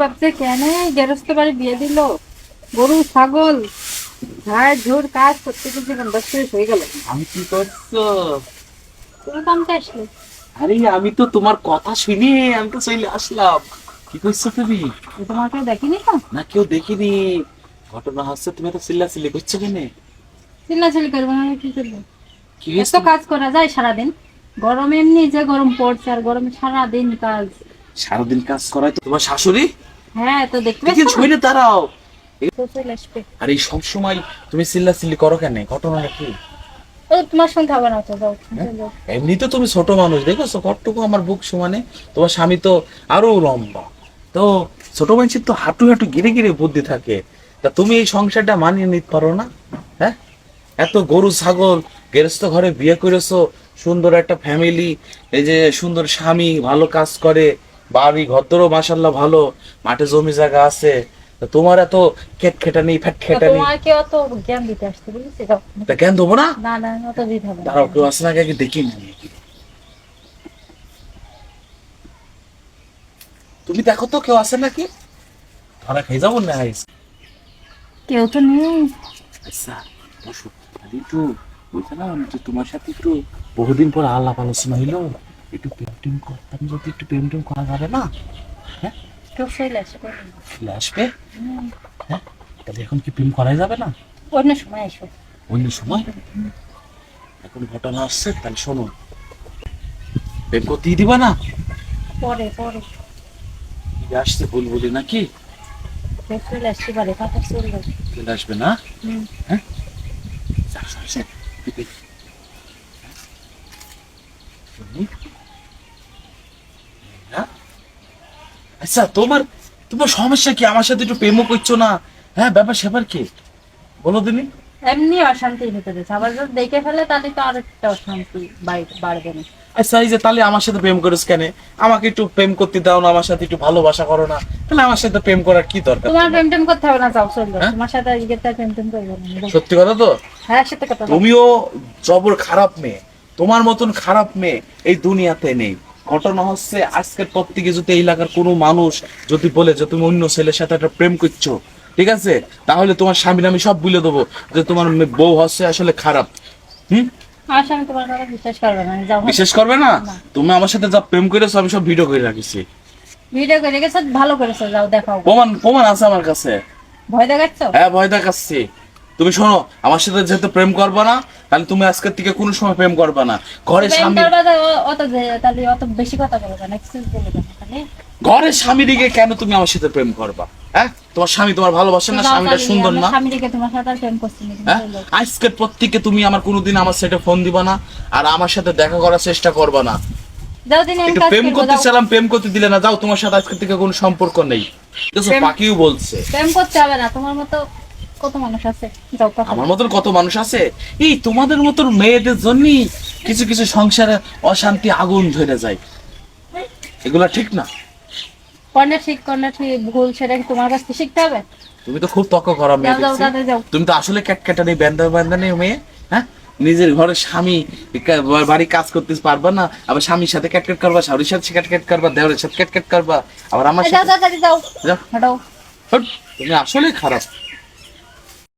ভাবছে কেন? গেরস্ত বাড়ি বিয়ে দিল। গরু ছাগল। ঝুড় কাজ করতে করতে শেষ হয়ে গেল। আমি কি করছ? তুমি আসলে? আরে আমি তো তোমার কথা শুনে আমি তো চলে আসলাম। কি করছ তুমি? তোমাকে দেখিনি তো? না কেউ দেখিনি। ঘটনা হচ্ছে তুমি তো চিল্লা চিল্লি করছ কেন? চিল্লাচিল্লি করব না কি করব? কি এত কাজ করা যায় সারাদিন? গরমে এমনি যে গরম পড়ছে আর গরমে সারাদিন কাজ। সারাদিন কাজ করাই তোমার শাশুড়ি? হ্যাঁ তো দেখতে দেখি পাচ্ছ দাঁড়াও। আর এই সব সময় তুমি চিল্লা চিল্লি করো কেন? ঘটনাটা কি? তোমার সঙ্গে হবে না তো যাও যাও। এমনি তো তুমি ছোট মানুষ দেখেছ? কটটুকু আমার বুক সমানে? তোমার স্বামী তো আরও লম্বা। তো ছোট মানুষের তো হাঁটু হাঁটু গিরে গিরে বুদ্ধি থাকে। তা তুমি এই সংসারটা মানিয়ে নিতে পারো না? হ্যাঁ? এত গরু ছাগল গেরস্ত ঘরে বিয়ে করেছ সুন্দর একটা ফ্যামিলি এই যে সুন্দর স্বামী ভালো কাজ করে বাড়ি ঘরদরও মাসাল্লাহ ভালো মাঠে জমি জায়গা আছে। তোমার এত খেট খেটানি ফ্যাট খেটানি? তোমাকে অত জ্ঞান দিতে আসতে তা কেন দেবো না? না না অত দিতে হবে দাঁড়াও কেউ আসে না আগে দেখি না তুমি দেখো তো কেউ আসে নাকি? ধরা খেয়ে যাব না আইস কেউ তো নেই। আচ্ছা বসো। আরে একটু বুঝলাম যে তোমার সাথে একটু বহুদিন পর আলাপ আলোচনা হইল। একটু টেম করতাম যদি একটু টেম করা যাবে না চলে আসবে। চলে আসবে? হ্যাঁ? তাহলে এখন কি প্রেম করাই যাবে না? অন্য সময় এসো অন্য সময়? এখন ঘটনা আসছে তাহলে শোনো। প্রেম করতেই দিবা না? পরে পরে। আসছে ভুল বলি নাকি? চলে আসতে পারে কথা চলবে চলে আসবে না? হুম। যাক, যাক, যাক। দিদি। শুনি। হ্যাঁ? আচ্ছা তোমার তোমার সমস্যা কি? আমার সাথে একটু প্রেমও করছ না? হ্যাঁ ব্যাপার স্যাপার কি? বলো দিনি। এমনি অশান্তির ভিতরে। আবার যদি দেখে ফেলে তাহলে তো আরেকটা অশান্তি বাড়বে না। আচ্ছা এই যে তাহলে আমার সাথে প্রেম করিস কেন? আমাকে একটু প্রেম করতে দাও না আমার সাথে একটু ভালোবাসা করো না। তাহলে আমার সাথে প্রেম করার কি দরকার তোমার প্রেম টেম করতে হবে না যাও হ্যাঁ? তোমার সাথে আজকে তার প্রেম টেম করব না। সত্যি কথা তো? হ্যাঁ সেটা কথা। তুমিও জবর খারাপ মেয়ে। তোমার মতন খারাপ মেয়ে এই দুনিয়াতে নেই। ঘটনা হচ্ছে আজকের পর থেকে যদি এই এলাকার কোনো মানুষ যদি বলে যে তুমি অন্য ছেলের সাথে একটা প্রেম করছ ঠিক আছে? তাহলে তোমার স্বামীর আমি সব বলে দেবো যে তোমার বউ হচ্ছে আসলে খারাপ। হুম? বিশ্বাস করবে না। তুমি আমার সাথে যা প্রেম করেছ আমি সব ভিডিও করে রাখিছি। ভিডিও করে গেছো ভালো করেছ যাও দেখাও। প্রমাণ প্রমাণ আছে আমার কাছে। ভয় দেখাচ্ছ? হ্যাঁ ভয় দেখাচ্ছি। তুমি শোনো আমার সাথে যেহেতু প্রেম করবে না তাহলে তুমি আজকের থেকে কোনো সময় প্রেম করবে না। ঘরে স্বামী করবা অত তাহলে অত বেশি কথা বলবে না এক্সেস বলবে তাহলে। ঘরের স্বামী দিকে কেন তুমি আমার সাথে প্রেম করবা? হ্যাঁ? তোমার স্বামী তোমার ভালোবাসে না স্বামীটা সুন্দর না? তোমার সাথে প্রেম হ্যাঁ। আজকের পর থেকে তুমি আমার কোনোদিন আমার সেটে ফোন দিবা না আর আমার সাথে দেখা করার চেষ্টা করবা না। প্রেম করতে। চালাম প্রেম করতে দিলে না যাও তোমার সাথে আজকের থেকে কোনো সম্পর্ক নেই। পাখিও বলছে। প্রেম করতে হবে না তোমার মতো কত মানুষ আছে? যাও আমার মতন কত মানুষ আছে? এই তোমাদের মতন মেয়েদের জন্যই কিছু কিছু সংসারে অশান্তি আগুন ধরে যায়। এগুলা ঠিক না? ঠিক ঠিক ভুল সেটা কি তোমার কাছ থেকে শিখতে হবে? তুমি তো খুব তক্ক করা মেয়ে তুমি তো আসলে ক্যাটক্যাটা নেই ব্যান্ডা ব্যান্ডা নেই মেয়ে হ্যাঁ? নিজের ঘরে স্বামী বাড়ি কাজ করতে পারবা না আবার স্বামীর সাথে ক্যাটক্যাট করবা শাড়ির সাথে ক্যাটক্যাট করবা দেওরের সাথে ক্যাটক্যাট করবা আবার আমার সাথে যাও যাও, তুমি আসলে খারাপ।